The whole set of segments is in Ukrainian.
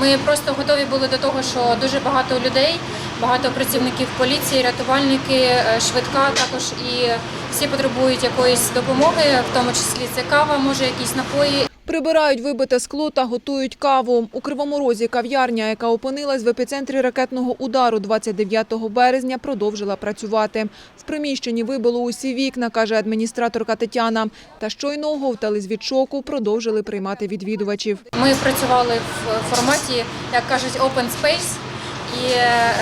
Ми просто готові були до того, що дуже багато людей, багато працівників поліції, рятувальники, е, швидка також і всі потребують якоїсь допомоги, в тому числі це кава, може якісь напої. Прибирають вибите скло та готують каву. У Кривому Розі кав'ярня, яка опинилась в епіцентрі ракетного удару 29 березня, продовжила працювати. В приміщенні вибило усі вікна, каже адміністраторка Тетяна. Та щойно оговтались від шоку, продовжили приймати відвідувачів. Ми працювали в форматі, як кажуть, open space. І е,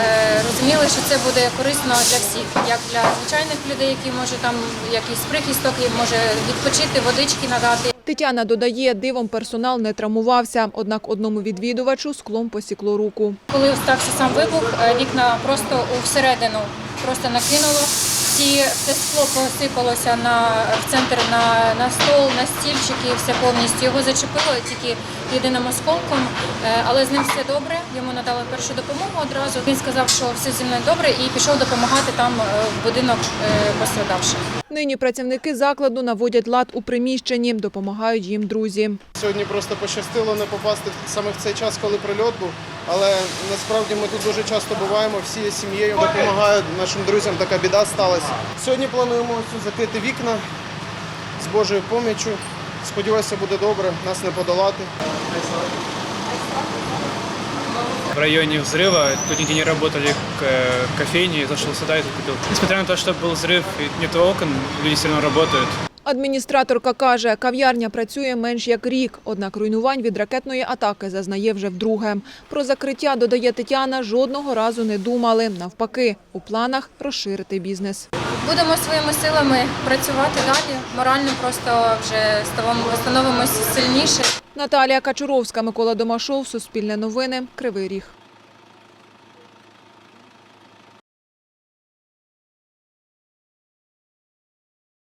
розуміли, що це буде корисно для всіх, як для звичайних людей, які може там якийсь прихисток, може відпочити, водички надати. Тетяна додає, дивом персонал не травмувався, однак одному відвідувачу склом посікло руку. Коли стався сам вибух, е, вікна просто всередину просто накинуло. Всі все скло посипалося на в центр на, на стол, на стільчики, все повністю його зачепило тільки єдиним осколком, Е, але з ним все добре. Йому надали першу допомогу одразу. Він сказав, що все зі мною добре, і пішов допомагати там е, в будинок е, пострадавших. Нині працівники закладу наводять лад у приміщенні, допомагають їм друзі. Сьогодні просто пощастило не попасти саме в цей час, коли прильот був. Але насправді ми тут дуже часто буваємо, всі з сім'єю допомагають нашим друзям. Така біда сталася. Сьогодні плануємо ось закрити вікна з Божою поміччю. Сподіваюся, буде добре, нас не подолати. в районе взрыва. Тут нигде не работали к- кофейни, зашел сюда и тут купил. Несмотря на то, что был взрыв и нет окон, люди все равно работают. Адміністраторка каже, кав'ярня працює менш як рік, однак руйнувань від ракетної атаки зазнає вже вдруге. Про закриття, додає Тетяна, жодного разу не думали. Навпаки, у планах розширити бізнес. Будемо своїми силами працювати далі. Морально просто вже становимося сильніше. Наталія Качуровська, Микола Домашов, Суспільне новини, Кривий Ріг.